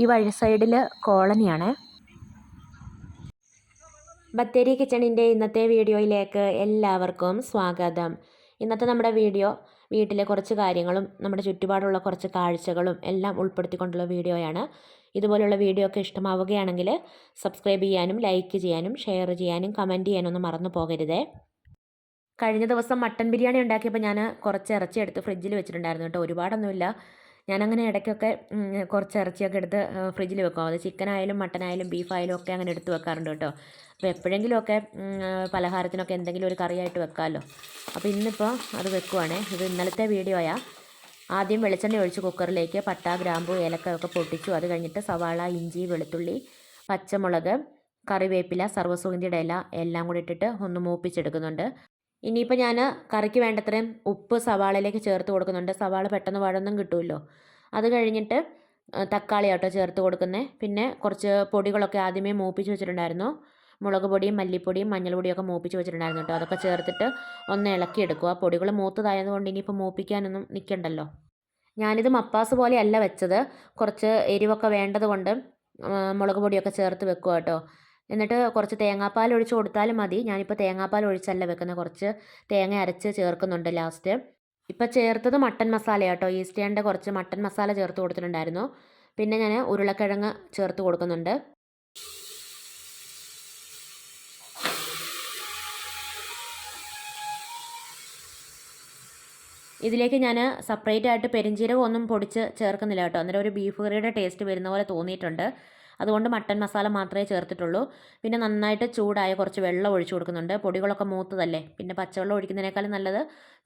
ഈ വഴി സൈഡിൽ കോളനിയാണ്. ബത്തേരി കിച്ചണിന്റെ ഇന്നത്തെ വീഡിയോയിലേക്ക് എല്ലാവർക്കും സ്വാഗതം. ഇന്നത്തെ നമ്മുടെ വീഡിയോ വീട്ടിലെ കുറച്ച് കാര്യങ്ങളും നമ്മുടെ ചുറ്റുപാടുള്ള കുറച്ച് കാഴ്ചകളും എല്ലാം ഉൾപ്പെടുത്തിക്കൊണ്ടുള്ള വീഡിയോയാണ്. ഇതുപോലുള്ള വീഡിയോ ഒക്കെ ഇഷ്ടമാവുകയാണെങ്കിൽ സബ്സ്ക്രൈബ് ചെയ്യാനും ലൈക്ക് ചെയ്യാനും ഷെയർ ചെയ്യാനും കമന്റ് ചെയ്യാനൊന്നും മറന്നു പോകരുതേ. കഴിഞ്ഞ ദിവസം മട്ടൻ ബിരിയാണി ഉണ്ടാക്കിയപ്പോൾ ഞാൻ കുറച്ച് ഇറച്ചി എടുത്ത് ഫ്രിഡ്ജിൽ വെച്ചിട്ടുണ്ടായിരുന്നു കേട്ടോ. ഒരുപാടൊന്നുമില്ല. ഞാനങ്ങനെ ഇടയ്ക്കൊക്കെ കുറച്ച് ഇറച്ചിയൊക്കെ എടുത്ത് ഫ്രിഡ്ജിൽ വെക്കും. അത് ചിക്കൻ ആയാലും മട്ടൻ ആയാലും ബീഫ് ആയാലും ഒക്കെ അങ്ങനെ എടുത്ത് വെക്കാറുണ്ട് കേട്ടോ. അപ്പോൾ എപ്പോഴെങ്കിലുമൊക്കെ പലഹാരത്തിനൊക്കെ എന്തെങ്കിലും ഒരു കറിയായിട്ട് വെക്കാമല്ലോ അപ്പോൾ ഇന്നിപ്പോൾ അത് വെക്കുവാണേ. ഇത് ഇന്നലത്തെ വീഡിയോയാ ആദ്യം വെളിച്ചെണ്ണ ഒഴിച്ച് കുക്കറിലേക്ക് പട്ട ഗ്രാമ്പു ഏലക്ക ഒക്കെ പൊട്ടിച്ചു. അത് കഴിഞ്ഞിട്ട് സവാള ഇഞ്ചി വെളുത്തുള്ളി പച്ചമുളക് കറിവേപ്പില സർവസുഗന്ധിയുടെ ഇല എല്ലാം കൂടി ഇട്ടിട്ട് ഒന്ന് മൂപ്പിച്ചെടുക്കുന്നുണ്ട്. ഇനിയിപ്പോൾ ഞാൻ കറിക്ക് വേണ്ടത്രയും ഉപ്പ് സവാളയിലേക്ക് ചേർത്ത് കൊടുക്കുന്നുണ്ട്. സവാള പെട്ടെന്ന് വഴൊന്നും കിട്ടുമല്ലോ അത് കഴിഞ്ഞിട്ട് തക്കാളി ആട്ടോ ചേർത്ത് കൊടുക്കുന്നത് പിന്നെ കുറച്ച് പൊടികളൊക്കെ ആദ്യമേ മൂപ്പിച്ച് വെച്ചിട്ടുണ്ടായിരുന്നു. മുളക് പൊടിയും മല്ലിപ്പൊടിയും മഞ്ഞൾപ്പൊടിയും ഒക്കെ മൂപ്പിച്ച് വെച്ചിട്ടുണ്ടായിരുന്നു കേട്ടോ അതൊക്കെ ചേർത്തിട്ട് ഒന്ന് ഇളക്കി എടുക്കുക പൊടികൾ മൂത്തതായതുകൊണ്ട് ഇനിയിപ്പോൾ മൂപ്പിക്കാനൊന്നും നിൽക്കണ്ടല്ലോ ഞാനിത് മപ്പാസ് പോലെയല്ല വെച്ചത്. കുറച്ച് എരിവൊക്കെ വേണ്ടത് കൊണ്ട് മുളക് പൊടിയൊക്കെ ചേർത്ത് വെക്കുക കേട്ടോ എന്നിട്ട് കുറച്ച് തേങ്ങാപ്പാൽ ഒഴിച്ച് കൊടുത്താലും മതി. ഞാനിപ്പോൾ തേങ്ങാപ്പാൽ ഒഴിച്ചല്ല വെക്കുന്നത്. കുറച്ച് തേങ്ങ അരച്ച് ചേർക്കുന്നുണ്ട് ലാസ്റ്റ്. ഇപ്പം ചേർത്തത് മട്ടൻ മസാല കേട്ടോ ഈസ്റ്റേണിന്റെ കുറച്ച് മട്ടൻ മസാല ചേർത്ത് കൊടുത്തിട്ടുണ്ടായിരുന്നു. പിന്നെ ഞാൻ ഉരുളക്കിഴങ്ങ് ചേർത്ത് കൊടുക്കുന്നുണ്ട്. ഇതിലേക്ക് ഞാൻ സെപ്പറേറ്റ് ആയിട്ട് പെരിഞ്ചീരകം ഒന്നും പൊടിച്ച് ചേർക്കുന്നില്ല കേട്ടോ. അന്നേരം ഒരു ബീഫ് കറിയുടെ ടേസ്റ്റ് വരുന്ന പോലെ തോന്നിയിട്ടുണ്ട്. അതുകൊണ്ട് മട്ടൻ മസാല മാത്രമേ ചേർത്തിട്ടുള്ളൂ. പിന്നെ നന്നായിട്ട് ചൂടായ കുറച്ച് വെള്ളം ഒഴിച്ചു കൊടുക്കുന്നുണ്ട്. പൊടികളൊക്കെ മൂത്തതല്ലേ? പിന്നെ പച്ചവെള്ളം ഒഴിക്കുന്നതിനേക്കാളും നല്ലത്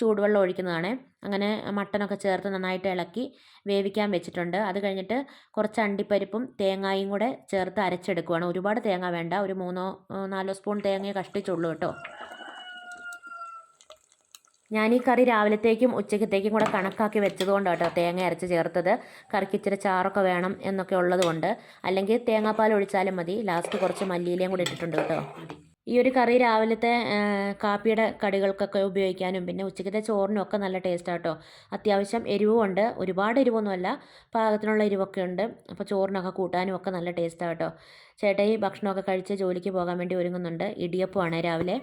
ചൂടുവെള്ളം ഒഴിക്കുന്നതാണ്. അങ്ങനെ മട്ടനൊക്കെ ചേർത്ത് നന്നായിട്ട് ഇളക്കി വേവിക്കാൻ വെച്ചിട്ടുണ്ട്. അത് കഴിഞ്ഞിട്ട് കുറച്ച് അണ്ടിപ്പരിപ്പും തേങ്ങായും കൂടെ ചേർത്ത് അരച്ചെടുക്കുവാണ്. ഒരുപാട് തേങ്ങ വേണ്ട. ഒരു മൂന്നോ നാലോ സ്പൂൺ തേങ്ങയെ കഷ്ടിച്ചുള്ളൂ കേട്ടോ. ഞാൻ ഈ കറി രാവിലത്തേക്കും ഉച്ചക്കത്തേക്കും കൂടെ കണക്കാക്കി വെച്ചതുകൊണ്ട് കേട്ടോ തേങ്ങ അരച്ച് ചേർത്തത്. കറിക്ക് ഇച്ചിരി ചാറൊക്കെ വേണം എന്നൊക്കെ ഉള്ളതുകൊണ്ട്. അല്ലെങ്കിൽ തേങ്ങാപ്പാൽ ഒഴിച്ചാലും മതി. ലാസ്റ്റ് കുറച്ച് മല്ലിയിലയും കൂടി ഇട്ടിട്ടുണ്ട് കേട്ടോ. ഈ ഒരു കറി രാവിലത്തെ കാപ്പിയുടെ കടികൾക്കൊക്കെ ഉപയോഗിക്കാനും പിന്നെ ഉച്ചക്കത്തെ ചോറിനും ഒക്കെ നല്ല ടേസ്റ്റ് ആട്ടോ അത്യാവശ്യം എരിവുമുണ്ട് ഒരുപാട് എരിവൊന്നുമല്ല. പാകത്തിനുള്ള എരിവൊക്കെ ഉണ്ട്. അപ്പോൾ ചോറിനൊക്കെ കൂട്ടാനും ഒക്കെ നല്ല ടേസ്റ്റാണ് കേട്ടോ. ചേട്ടായി ഭക്ഷണമൊക്കെ കഴിച്ച് ജോലിക്ക് പോകാൻ വേണ്ടി ഒരുങ്ങുന്നുണ്ട്. ഇടിയപ്പമാണ് രാവിലെ.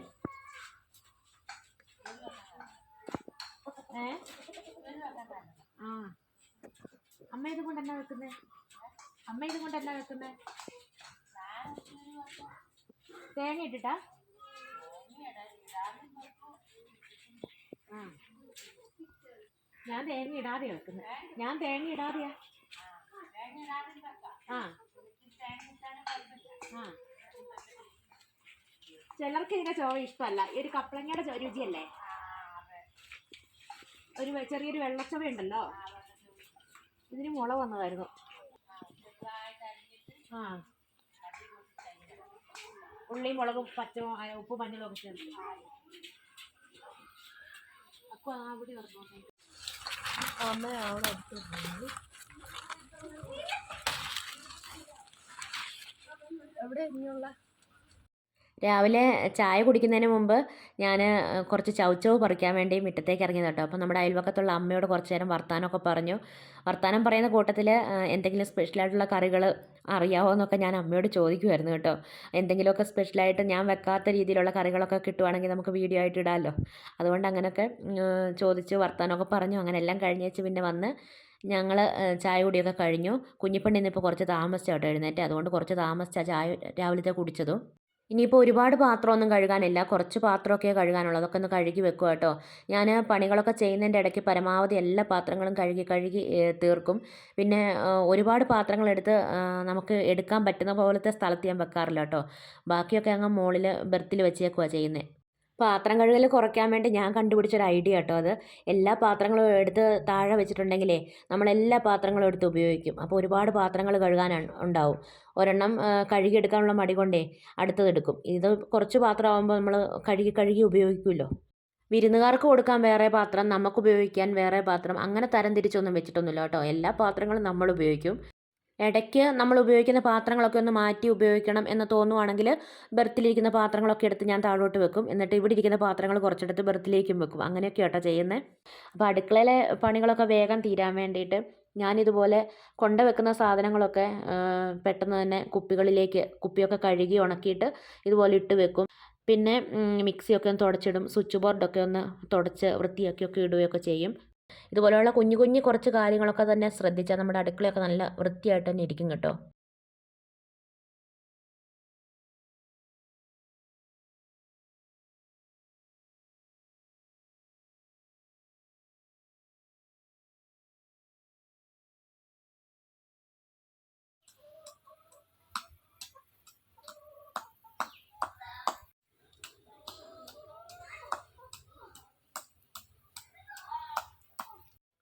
ആ. അമ്മ ഇത് കൊണ്ട് എന്നാ വെക്കുന്നേ? അമ്മ ഇത് കൊണ്ട് എന്നാ വെക്കുന്നേ? തേങ്ങ ഇട്ടിട്ടാ? ഞാൻ തേങ്ങ ഇടാതെ വെക്കുന്നു. ഞാൻ തേങ്ങ ഇടാതെയാ? ആ. ആ. ചിലർക്ക് ഇതിന്റെ ചോവ ഇഷ്ടമല്ല ഈ ഒരു കപ്പളങ്ങയുടെ രുചിയല്ലേ? ഒരു ചെറിയൊരു വെള്ളച്ചവ ഉണ്ടല്ലോ? ഇതിന് മുള വന്നതായിരുന്നു. ആ. ഉള്ളി മുളകും പച്ച ഉപ്പ് മഞ്ഞളും ഒക്കെ ചേർത്ത്. അപ്പൊ അവിടെ എവിടെ ഇനിയുള്ള രാവിലെ ചായ കുടിക്കുന്നതിന് മുമ്പ് ഞാൻ കുറച്ച് ചവച്ചവ് പറിക്കാൻ വേണ്ടി മുറ്റത്തേക്ക് ഇറങ്ങിയത് കേട്ടോ അപ്പോൾ നമ്മുടെ അയൽവക്കത്തുള്ള അമ്മയോട് കുറച്ച് നേരം വർത്താനമൊക്കെ പറഞ്ഞു. വർത്താനം പറയുന്ന കൂട്ടത്തിൽ എന്തെങ്കിലും സ്പെഷ്യലായിട്ടുള്ള കറികൾ അറിയാമോ എന്നൊക്കെ ഞാൻ അമ്മയോട് ചോദിക്കുമായിരുന്നു കേട്ടോ. എന്തെങ്കിലുമൊക്കെ സ്പെഷ്യലായിട്ട് ഞാൻ വെക്കാത്ത രീതിയിലുള്ള കറികളൊക്കെ കിട്ടുവാണെങ്കിൽ നമുക്ക് വീഡിയോ ആയിട്ട് ഇടാമല്ലോ അതുകൊണ്ട് അങ്ങനെയൊക്കെ ചോദിച്ച് വർത്താനമൊക്കെ പറഞ്ഞു. അങ്ങനെ എല്ലാം കഴിഞ്ഞേച്ച് പിന്നെ വന്ന് ഞങ്ങൾ ചായ കുടിയൊക്കെ കഴിഞ്ഞു. കുഞ്ഞിപ്പെണ്ണി ഇന്നിപ്പോൾ കുറച്ച് താമസിച്ചാട്ടോ എഴുന്നേറ്റ്. അതുകൊണ്ട് കുറച്ച് താമസിച്ചാണ് ചായ രാവിലത്തെ കുടിച്ചതും. ഇനിയിപ്പോൾ ഒരുപാട് പാത്രമൊന്നും കഴുകാനില്ല. കുറച്ച് പാത്രമൊക്കെ കഴുകാനുള്ളൂ. അതൊക്കെ ഒന്ന് കഴുകി വെക്കുക കേട്ടോ. ഞാൻ പണികളൊക്കെ ചെയ്യുന്നതിന്റെ ഇടയ്ക്ക് പരമാവധി എല്ലാ പാത്രങ്ങളും കഴുകി കഴുകി തീർക്കും. പിന്നെ ഒരുപാട് പാത്രങ്ങളെടുത്ത് നമുക്ക് എടുക്കാൻ പറ്റുന്ന പോലത്തെ സ്ഥലത്ത് ഞാൻ വെക്കാറില്ല കേട്ടോ. ബാക്കിയൊക്കെ അങ്ങ് മുകളിൽ ബെർത്തിൽ വെച്ചേക്കുവാണ് ചെയ്യുന്നത് പാത്രം കഴുകൽ കുറയ്ക്കാൻ വേണ്ടി ഞാൻ കണ്ടുപിടിച്ചൊരു ഐഡിയ കേട്ടോ അത്. എല്ലാ പാത്രങ്ങളും എടുത്ത് താഴെ വെച്ചിട്ടുണ്ടെങ്കിലേ നമ്മൾ എല്ലാ പാത്രങ്ങളും എടുത്ത് ഉപയോഗിക്കും. അപ്പോൾ ഒരുപാട് പാത്രങ്ങൾ കഴുകാൻ ഉണ്ടാവും. ഒരെണ്ണം കഴുകിയെടുക്കാനുള്ള മടി കൊണ്ടേ അടുത്തതെടുക്കും ഇത് കുറച്ച് പാത്രമാകുമ്പോൾ നമ്മൾ കഴുകി കഴുകി ഉപയോഗിക്കുമല്ലോ. വിരുന്നുകാർക്ക് കൊടുക്കാൻ വേറെ പാത്രം നമുക്ക് ഉപയോഗിക്കാൻ വേറെ പാത്രം അങ്ങനെ തരം തിരിച്ചൊന്നും വെച്ചിട്ടൊന്നുമില്ല കേട്ടോ. എല്ലാ പാത്രങ്ങളും നമ്മൾ ഉപയോഗിക്കും. ഇടയ്ക്ക് നമ്മൾ ഉപയോഗിക്കുന്ന പാത്രങ്ങളൊക്കെ ഒന്ന് മാറ്റി ഉപയോഗിക്കണം എന്ന് തോന്നുവാണെങ്കിൽ ബെർത്തിലിരിക്കുന്ന പാത്രങ്ങളൊക്കെ എടുത്ത് ഞാൻ താഴോട്ട് വെക്കും. എന്നിട്ട് ഇവിടെ ഇരിക്കുന്ന പാത്രങ്ങൾ കുറച്ചെടുത്ത് ബെർത്തിലേക്കും വെക്കും. അങ്ങനെയൊക്കെ കേട്ടോ ചെയ്യുന്നത് അപ്പോൾ അടുക്കളയിലെ പണികളൊക്കെ വേഗം തീരാൻ വേണ്ടിയിട്ട് ഞാനിതുപോലെ കൊണ്ട വെക്കുന്ന സാധനങ്ങളൊക്കെ പെട്ടെന്ന് തന്നെ കുപ്പികളിലേക്ക് കുപ്പിയൊക്കെ കഴുകി ഉണക്കിയിട്ട് ഇതുപോലെ ഇട്ട് വെക്കും. പിന്നെ മിക്സിയൊക്കെ ഒന്ന് തുടച്ചിടും. സ്വിച്ച് ബോർഡൊക്കെ ഒന്ന് തുടച്ച് വൃത്തിയാക്കിയൊക്കെ ഇടുകയൊക്കെ ചെയ്യും. ഇതുപോലെയുള്ള കുഞ്ഞു കുഞ്ഞു കുറച്ച് കാര്യങ്ങളൊക്കെ തന്നെ ശ്രദ്ധിച്ചാൽ നമ്മുടെ അടുക്കളയൊക്കെ നല്ല വൃത്തിയായിട്ട് തന്നെ ഇരിക്കും കേട്ടോ.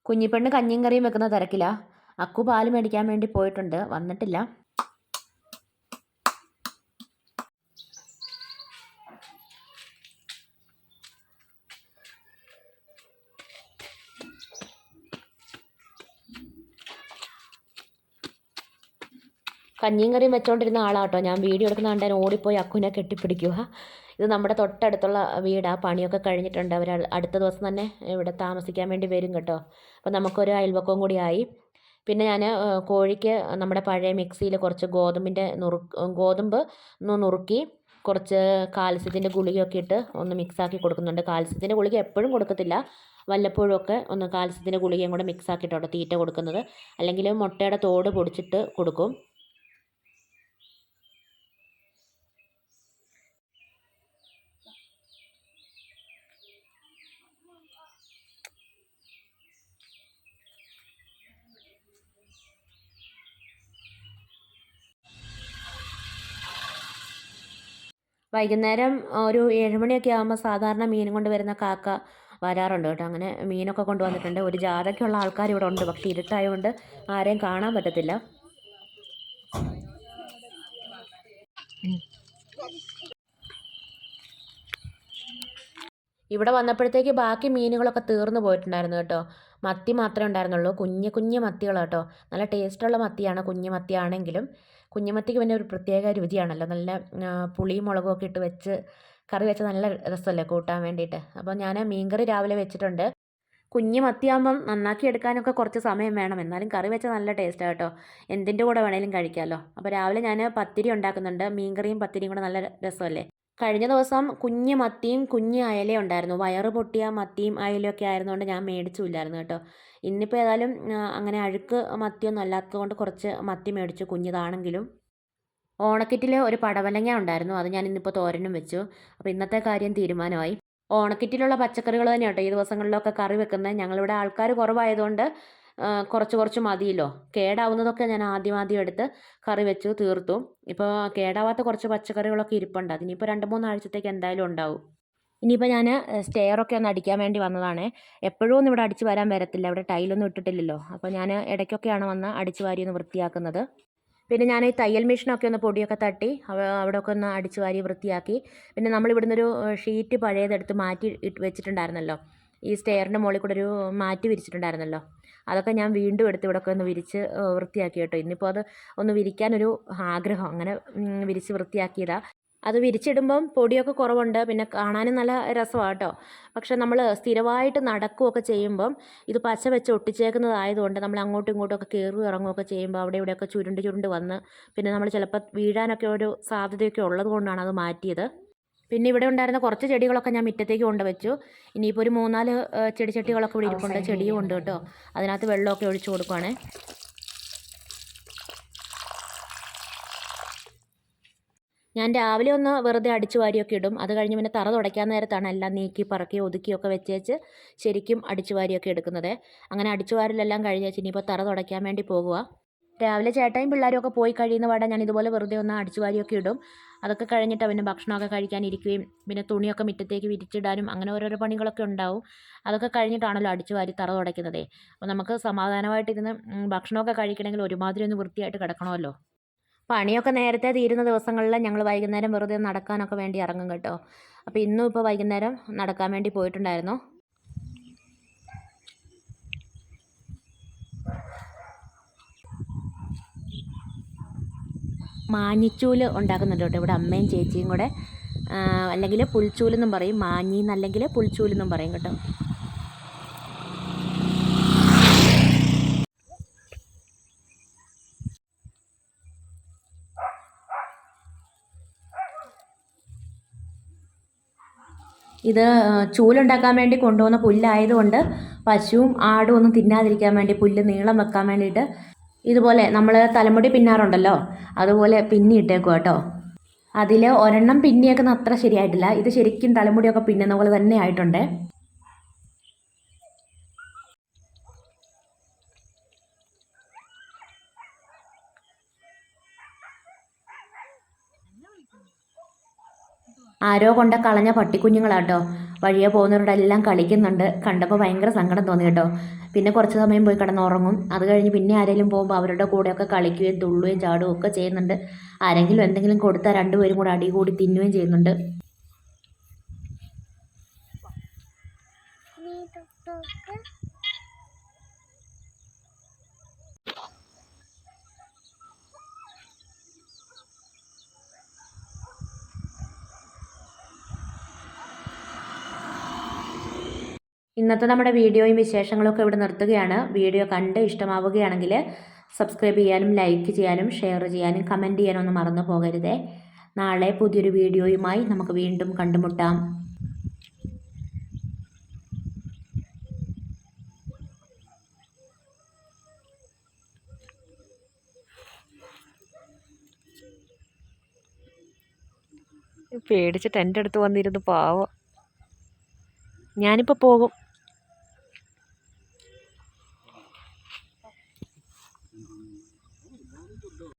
കുഞ്ഞിപ്പെണ്ണ് കഞ്ഞിയും കറിയും വെക്കുന്ന തിരക്കിലാ. അക്കു പാൽ മേടിക്കാൻ വേണ്ടി പോയിട്ടുണ്ട്. വന്നിട്ടില്ല. കഞ്ഞിയും കറിയും വെച്ചോണ്ടിരുന്ന ആളാട്ടോ. ഞാൻ വീഡിയോ എടുക്കുന്ന കണ്ടാൽ ഓടിപ്പോയി അക്കുവിനെ കെട്ടിപ്പിടിക്കുക. ഇത് നമ്മുടെ തൊട്ടടുത്തുള്ള വീടാണ് പണിയൊക്കെ കഴിഞ്ഞിട്ടുണ്ട്. അവർ അടുത്ത ദിവസം തന്നെ ഇവിടെ താമസിക്കാൻ വേണ്ടി വരും കേട്ടോ. അപ്പോൾ നമുക്കൊരു അയൽവക്കവും കൂടി ആയി. പിന്നെ ഞാൻ കോഴിക്ക് നമ്മുടെ പഴയ മിക്സിയിൽ കുറച്ച് ഗോതമ്പിന്റെ നുറു ഗോതമ്പ് നുറുക്കി കുറച്ച് കാൽസ്യത്തിന്റെ ഗുളികയൊക്കെ ഇട്ട് ഒന്ന് മിക്സാക്കി കൊടുക്കുന്നുണ്ട്. കാൽസ്യത്തിന്റെ ഗുളിക എപ്പോഴും കൊടുക്കത്തില്ല. വല്ലപ്പോഴും ഒക്കെ ഒന്ന് കാൽസ്യത്തിന്റെ ഗുളികയും കൂടെ മിക്സ് ആക്കിയിട്ടോ തീറ്റ കൊടുക്കുന്നത്. അല്ലെങ്കിൽ മുട്ടയുടെ തോട് പൊടിച്ചിട്ട് കൊടുക്കും. വൈകുന്നേരം ഒരു ഏഴുമണിയൊക്കെ ആകുമ്പോൾ സാധാരണ മീൻ കൊണ്ട് വരുന്ന കാക്ക വരാറുണ്ട് കേട്ടോ. അങ്ങനെ മീനൊക്കെ കൊണ്ടുവന്നിട്ടുണ്ട് ഒരു ജാഥയ്ക്കുള്ള ആൾക്കാർ ഇവിടെ ഉണ്ട്. പക്ഷേ ഇരുട്ടായതുകൊണ്ട് ആരെയും കാണാൻ പറ്റത്തില്ല. ഇവിടെ വന്നപ്പോഴത്തേക്ക് ബാക്കി മീനുകളൊക്കെ തീർന്നു പോയിട്ടുണ്ടായിരുന്നു കേട്ടോ. മത്തി മാത്രമേ ഉണ്ടായിരുന്നുള്ളൂ. കുഞ്ഞു കുഞ്ഞു കേട്ടോ. നല്ല ടേസ്റ്റുള്ള മത്തിയാണ് കുഞ്ഞു മത്തിയാണെങ്കിലും. കുഞ്ഞുമത്തിക്ക് പിന്നെ ഒരു പ്രത്യേക രുചിയാണല്ലോ. നല്ല പുളിയും മുളകും ഒക്കെ ഇട്ട് വെച്ച് കറി വെച്ച നല്ല രസമല്ലേ കൂട്ടാൻ വേണ്ടിയിട്ട്. അപ്പോൾ ഞാൻ മീൻകറി രാവിലെ വെച്ചിട്ടുണ്ട്. കുഞ്ഞു മത്തിയാകുമ്പം നന്നാക്കി എടുക്കാനൊക്കെ കുറച്ച് സമയം വേണം. എന്നാലും കറി വെച്ചാൽ നല്ല ടേസ്റ്റാണ് കേട്ടോ. എന്തിന്റെ കൂടെ വേണേലും കഴിക്കാമല്ലോ അപ്പോൾ രാവിലെ ഞാൻ പത്തിരി ഉണ്ടാക്കുന്നുണ്ട്. മീൻകറിയും പത്തിരിയും കൂടെ നല്ല രസമല്ലേ? കഴിഞ്ഞ ദിവസം കുഞ്ഞ് മത്തിയും കുഞ്ഞ് അയലയും ഉണ്ടായിരുന്നു. വയറ് പൊട്ടിയ മത്തിയും അയലയൊക്കെ ആയിരുന്നുകൊണ്ട് ഞാൻ മേടിച്ചില്ലായിരുന്നു കേട്ടോ. ഇന്നിപ്പോൾ ഏതായാലും അങ്ങനെ അഴുക്ക് മത്തിയൊന്നും അല്ലാത്തതുകൊണ്ട് കുറച്ച് മത്തി മേടിച്ചു കുഞ്ഞിതാണെങ്കിലും. ഓണക്കിറ്റിൽ ഒരു പടവലങ്ങ ഉണ്ടായിരുന്നു. അത് ഞാൻ ഇന്നിപ്പോൾ തോരനും വെച്ചു. അപ്പോൾ ഇന്നത്തെ കാര്യം തീരുമാനമായി. ഓണക്കിറ്റിലുള്ള പച്ചക്കറികൾ തന്നെയാണ് കേട്ടോ ഈ ദിവസങ്ങളിലൊക്കെ കറി വെക്കുന്നത്. ഞങ്ങളിവിടെ ആൾക്കാർ കുറവായതുകൊണ്ട് കുറച്ച് കുറച്ച് മതിയല്ലോ. കേടാവുന്നതൊക്കെ ഞാൻ ആദ്യം ആദ്യം എടുത്ത് കറി വെച്ചു തീർത്തു. ഇപ്പോൾ കേടാവാത്ത കുറച്ച് പച്ചക്കറികളൊക്കെ ഇരിപ്പുണ്ട്. അതിനിപ്പോൾ രണ്ട് മൂന്നാഴ്ചത്തേക്ക് എന്തായാലും ഉണ്ടാവും. ഇനിയിപ്പോൾ ഞാൻ സ്റ്റെയറൊക്കെ ഒന്ന് അടിക്കാൻ വേണ്ടി വന്നതാണ്. എപ്പോഴും ഒന്നും ഇവിടെ അടിച്ച് വരാൻ വരത്തില്ല. ഇവിടെ ടൈലൊന്നും ഇട്ടിട്ടില്ലല്ലോ. അപ്പോൾ ഞാൻ ഇടയ്ക്കൊക്കെയാണ് വന്ന് അടിച്ച് വാരി ഒന്ന് വൃത്തിയാക്കുന്നത്. പിന്നെ ഞാൻ ഈ തയ്യൽ മെഷീനൊക്കെ ഒന്ന് പൊടിയൊക്കെ തട്ടി അവിടെ ഒക്കെ ഒന്ന് അടിച്ച് വാരി വൃത്തിയാക്കി. പിന്നെ നമ്മൾ ഇവിടുന്ന് ഒരു ഷീറ്റ് പഴയതെടുത്ത് മാറ്റി വെച്ചിട്ടുണ്ടായിരുന്നല്ലോ. ഈ സ്റ്റെയറിന്റെ മുകളിൽ കൂടെ ഒരു മാറ്റ് വിരിച്ചിട്ടുണ്ടായിരുന്നല്ലോ. അതൊക്കെ ഞാൻ വീണ്ടും എടുത്ത് ഇവിടെയൊക്കെ ഒന്ന് വിരിച്ച് വൃത്തിയാക്കി കേട്ടോ. ഇന്നിപ്പോൾ അത് ഒന്ന് വിരിക്കാനൊരു ആഗ്രഹം. അങ്ങനെ വിരിച്ച് വൃത്തിയാക്കിയതാ. അത് വിരിച്ചിടുമ്പം പൊടിയൊക്കെ കുറവുണ്ട്. പിന്നെ കാണാനും നല്ല രസമാണ് കേട്ടോ. പക്ഷെ നമ്മൾ സ്ഥിരമായിട്ട് നടക്കുകയൊക്കെ ചെയ്യുമ്പം ഇത് പച്ച വെച്ച് ഒട്ടിച്ചേക്കുന്നതായതുകൊണ്ട് നമ്മൾ അങ്ങോട്ടും ഇങ്ങോട്ടും ഒക്കെ കയറി ഇറങ്ങുകയൊക്കെ ചെയ്യുമ്പോൾ അവിടെ ഇവിടെയൊക്കെ ചുരുണ്ട് ചുരുണ്ട് വന്ന് പിന്നെ നമ്മൾ ചിലപ്പോൾ വീഴാനൊക്കെ ഒരു സാധ്യതയൊക്കെ ഉള്ളതുകൊണ്ടാണ് അത് മാറ്റിയത്. പിന്നെ ഇവിടെ ഉണ്ടായിരുന്ന കുറച്ച് ചെടികളൊക്കെ ഞാൻ മുറ്റത്തേക്ക് കൊണ്ടുവച്ചു. ഇനിയിപ്പോൾ ഒരു മൂന്നാൽ ചെടിച്ചട്ടികളൊക്കെ ഇവിടെ ഇരിപ്പുണ്ട്. ചെടിയും ഉണ്ട് കേട്ടോ. അതിനകത്ത് വെള്ളമൊക്കെ ഒഴിച്ചു കൊടുക്കുവാണേ. ഞാൻ രാവിലെ ഒന്ന് വെറുതെ അടിച്ചു വാരിയൊക്കെ ഇടും. അത് കഴിഞ്ഞ് പിന്നെ തറ തുടയ്ക്കാൻ നേരത്താണ് എല്ലാം നീക്കി പറക്കി ഒതുക്കിയൊക്കെ വെച്ചേച്ച് ശരിക്കും അടിച്ചു വാരിയൊക്കെ എടുക്കുന്നത്. അങ്ങനെ അടിച്ചു വാരലെല്ലാം കഴിഞ്ഞേച്ച് ഇനിയിപ്പോൾ തറ തുടയ്ക്കാൻ വേണ്ടി പോകുക രാവിലെ ചേട്ടായും പിള്ളേരും ഒക്കെ പോയി കഴിയുന്ന പാടെ ഞാൻ ഇതുപോലെ വെറുതെ ഒന്ന് അടിച്ചു വാരിയൊക്കെ ഇടും. അതൊക്കെ കഴിഞ്ഞിട്ട് അവന് ഭക്ഷണമൊക്കെ കഴിക്കാനിരിക്കുകയും പിന്നെ തുണിയൊക്കെ മുറ്റത്തേക്ക് വിരിച്ചിടാനും അങ്ങനെ ഓരോരോ പണികളൊക്കെ ഉണ്ടാവും. അതൊക്കെ കഴിഞ്ഞിട്ടാണല്ലോ അടിച്ചു വാരി തറ തുടയ്ക്കുന്നത്. അപ്പോൾ നമുക്ക് സമാധാനമായിട്ടിരുന്ന് ഭക്ഷണമൊക്കെ കഴിക്കണമെങ്കിൽ ഒരുമാതിരി ഒന്ന് വൃത്തിയായിട്ട് കിടക്കണമല്ലോ. പണിയൊക്കെ നേരത്തെ തീരുന്ന ദിവസങ്ങളിൽ ഞങ്ങൾ വൈകുന്നേരം വെറുതെ നടക്കാനൊക്കെ വേണ്ടി ഇറങ്ങും കേട്ടോ. അപ്പോൾ ഇന്നും ഇപ്പോൾ വൈകുന്നേരം നടക്കാൻ വേണ്ടി പോയിട്ടുണ്ടായിരുന്നു. മാഞ്ഞിച്ചൂൽ ഉണ്ടാക്കുന്നുണ്ട് കേട്ടോ. ഇവിടെ അമ്മയും ചേച്ചിയും കൂടെ അല്ലെങ്കിൽ പുൽച്ചൂലെന്നും പറയും മാഞ്ഞി എന്നല്ലെങ്കിൽ പുൽച്ചൂലെന്നും പറയും കേട്ടോ. ഇത് ചൂലുണ്ടാക്കാൻ വേണ്ടി കൊണ്ടുപോകുന്ന പുല്ലായതുകൊണ്ട് പശുവും ആടും ഒന്നും തിന്നാതിരിക്കാൻ വേണ്ടി പുല്ല് നീളം വെക്കാൻ വേണ്ടിയിട്ട് ഇതുപോലെ നമ്മൾ തലമുടി പിന്നാറുണ്ടല്ലോ അതുപോലെ പിന്നി ഇട്ടേക്കും കേട്ടോ. അതിൽ ഒരെണ്ണം പിന്നിയേക്കുന്നത് അത്ര ശരിയായിട്ടില്ല. ഇത് ശരിക്കും തലമുടിയൊക്കെ പിന്നുന്ന പോലെ തന്നെ ആയിട്ടുണ്ട്. ആരോ കൊണ്ട കളഞ്ഞ പട്ടിക്കുഞ്ഞുങ്ങളാട്ടോ. വഴിയെ പോകുന്നവരുടെ എല്ലാം കളിക്കുന്നുണ്ട്. കണ്ടപ്പോൾ ഭയങ്കര സങ്കടം തോന്നി കേട്ടോ. പിന്നെ കുറച്ച് സമയം പോയി കിടന്നുറങ്ങും. അത് കഴിഞ്ഞ് പിന്നെ ആരെങ്കിലും പോകുമ്പോൾ അവരുടെ കൂടെയൊക്കെ കളിക്കുകയും തുള്ളുകയും ചാടുകയും ഒക്കെ ചെയ്യുന്നുണ്ട്. ആരെങ്കിലും എന്തെങ്കിലും കൊടുത്താൽ രണ്ടുപേരും കൂടെ അടി കൂടി തിന്നുകയും ചെയ്യുന്നുണ്ട്. ഇന്നത്തെ നമ്മുടെ വീഡിയോയും വിശേഷങ്ങളൊക്കെ ഇവിടെ നിർത്തുകയാണ്. വീഡിയോ കണ്ട് ഇഷ്ടമാവുകയാണെങ്കിൽ സബ്സ്ക്രൈബ് ചെയ്യാനും ലൈക്ക് ചെയ്യാനും ഷെയർ ചെയ്യാനും കമന്റ് ചെയ്യാനും ഒന്നും മറന്നു പോകരുതേ. നാളെ പുതിയൊരു വീഡിയോയുമായി നമുക്ക് വീണ്ടും കണ്ടുമുട്ടാം. പേടിച്ച് എന്റെ അടുത്ത് വന്നിരുന്നു പാവം. ഞാനിപ്പോൾ പോകും.